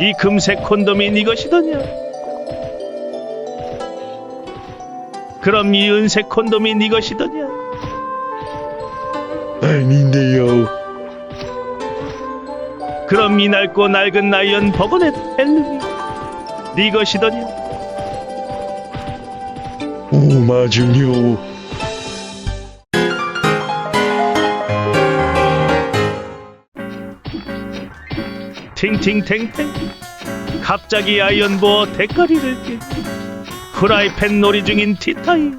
이 금색 콘돔이 네 것이더냐? 그럼 이 은색 콘돔이 네 것이더냐? 아닌데요. 그럼 이 낡고 낡은 나이언 버거넷 헬름이 네 것이더냐? 오, 맞은요. 팅팅탱탱. 갑자기 아이언보어 대가리를 깨. 프라이팬 놀이 중인 티타이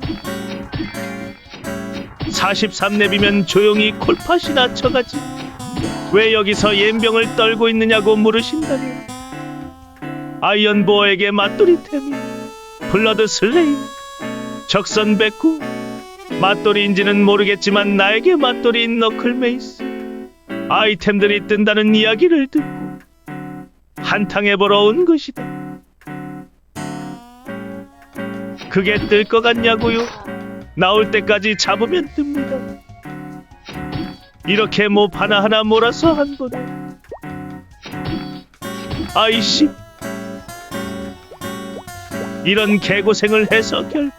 43렙이면 조용히 콜팟이나 쳐가지. 왜 여기서 옌병을 떨고 있느냐고 물으신다면 아이언보어에게 맞돌이템이. 블러드 슬레임 적선 백구. 맞돌이인지는 모르겠지만 나에게 맞돌이인 너클 메이스. 아이템들이 뜬다는 이야기를 듣고 한탕해 보러 온 것이다. 그게 뜰 것 같냐고요? 나올 때까지 잡으면 뜹니다. 이렇게 몹 하나하나 몰아서 한 번에. 아이씨. 이런 개고생을 해서 결국.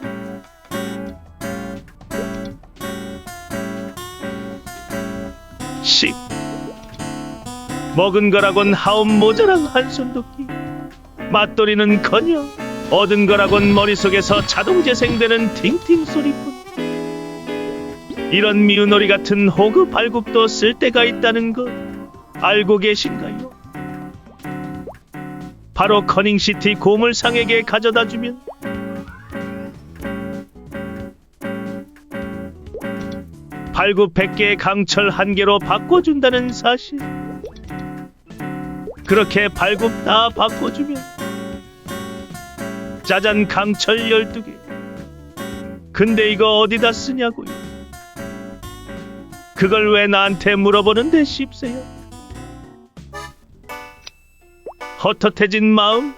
씨. 먹은 거라곤 하옵 모자랑 돕기 맛돌이는커녕 얻은 거라곤 머릿속에서 자동 재생되는 팅팅 소리뿐. 이런 미운오리 같은 호그 발굽도 쓸 때가 있다는 것 알고 계신가요? 바로 커닝시티 고물상에게 가져다 주면 발굽 100개의 강철 한 개로 바꿔준다는 사실 그렇게 발굽 다 바꿔주면 짜잔 강철 12개 근데 이거 어디다 쓰냐고요? 그걸 왜 나한테 물어보는데 씹세요? 헛헛해진 마음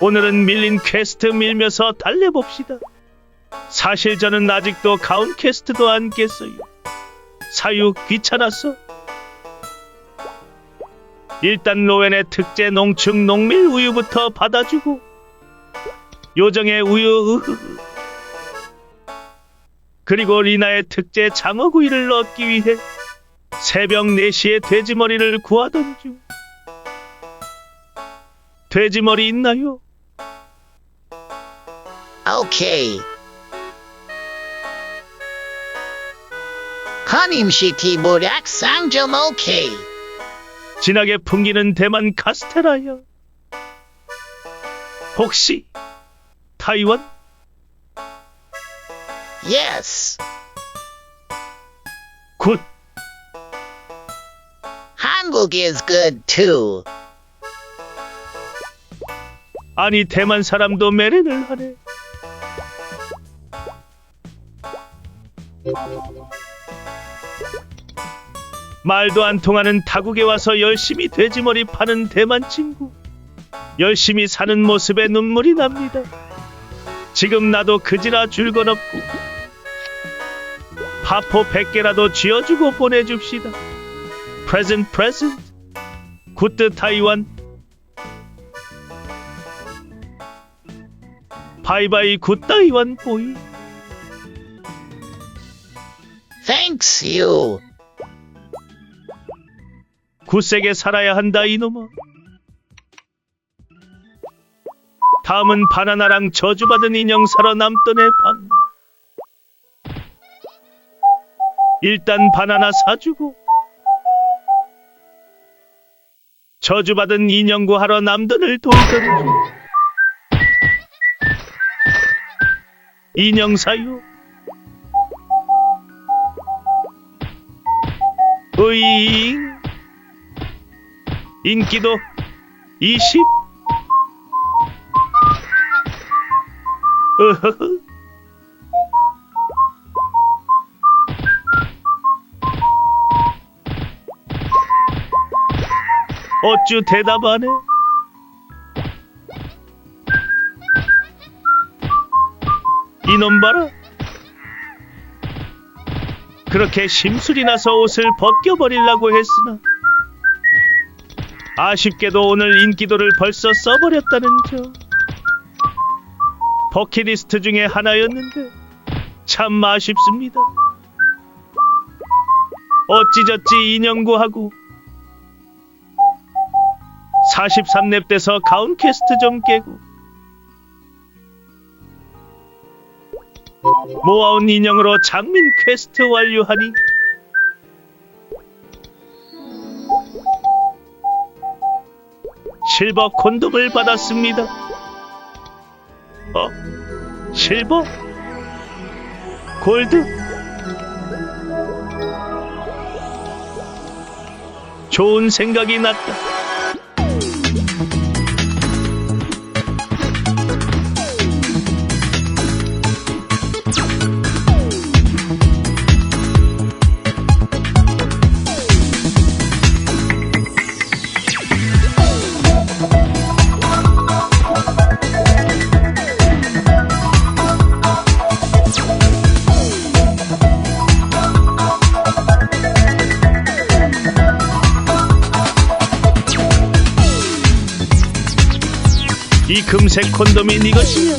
오늘은 밀린 퀘스트 밀면서 달래봅시다. 사실 저는 아직도 가운 퀘스트도 안 깼어요. 사유 귀찮았어 일단 로엔의 특제 농축 농밀 우유부터 받아주고 요정의 우유 으흐흐. 그리고 리나의 특제 장어구이를 얻기 위해 새벽 4시에 돼지머리를 구하던 중 돼지머리 있나요? 오케이. 커님시티 모략 상점 오케이. 진하게 풍기는 대만 카스테라야 혹시 타이완? 예스. 굿 한국 is good too. 아니 대만 사람도 메렌을 하네. 말도 안 통하는 타국에 와서 열심히 돼지머리 파는 대만 친구. 열심히 사는 모습에 눈물이 납니다. 지금 나도 그지라 줄건 없고 파포 100개라도 쥐어주고 보내줍시다. 프레젠트 프레젠트 굿드 타이완 바이바이 굿다이완 보이 Thanks you. 굳세게 살아야 한다 이놈아. 다음은 바나나랑 저주받은 인형 사러 남던의 방. 일단 바나나 사주고 저주받은 인형 구하러 남던을 돌던 중 인형 사유. 으잉 인기도 20 으흐흐 어쭈 대답 안 해? 이놈 봐라. 그렇게 심술이 나서 옷을 벗겨버리려고 했으나 아쉽게도 오늘 인기도를 벌써 써버렸다는 점. 버킷리스트 중에 하나였는데 참 아쉽습니다. 어찌저찌 인형 구하고 43렙 돼서 가운 퀘스트 좀 깨고 모아온 인형으로 장민 퀘스트 완료하니 실버 콘돔을 받았습니다. 어? 실버? 골드? 좋은 생각이 났다. 금색 콘돔이 네 것이냐?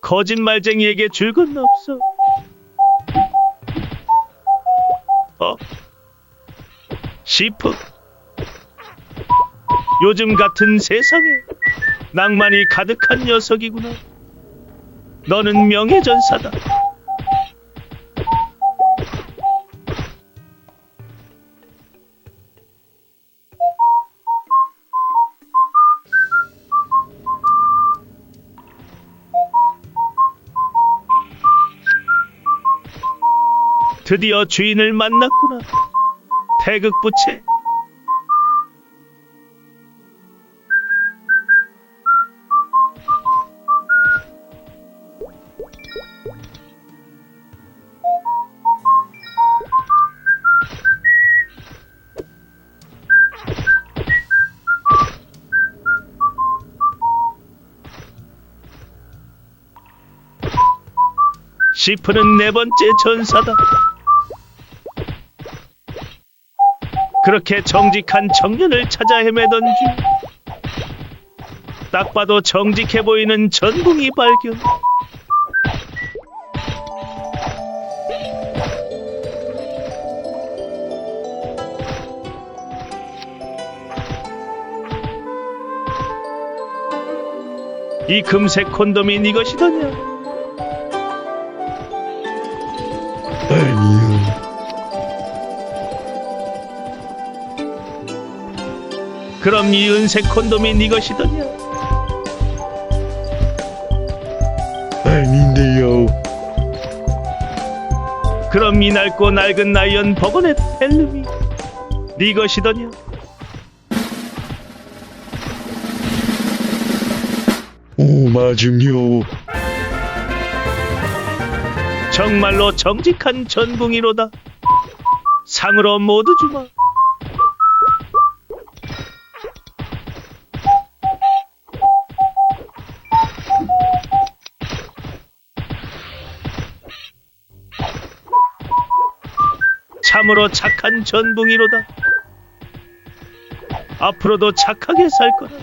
거짓말쟁이에게 줄 건 없어. 어? 시프? 요즘 같은 세상에 낭만이 가득한 녀석이구나. 너는 명예전사다. 드디어 주인을 만났구나. 태극부채. 시프는 네 번째 전사다. 그렇게 정직한 청년을 찾아 헤매던 중 딱 봐도 정직해 보이는 전붕이 발견. 이 금색 콘돔이 네 것이더냐? 아니 그럼 이 은색 콘돔이 네 것이더냐? 아닌데요. 그럼 이 낡고 낡은 나이언 버거넷 펠름이 네 것이더냐? 오, 맞음요. 정말로 정직한 전붕이로다. 상으로 모두 주마. 참으로 착한 전붕이로다. 앞으로도 착하게 살 거다.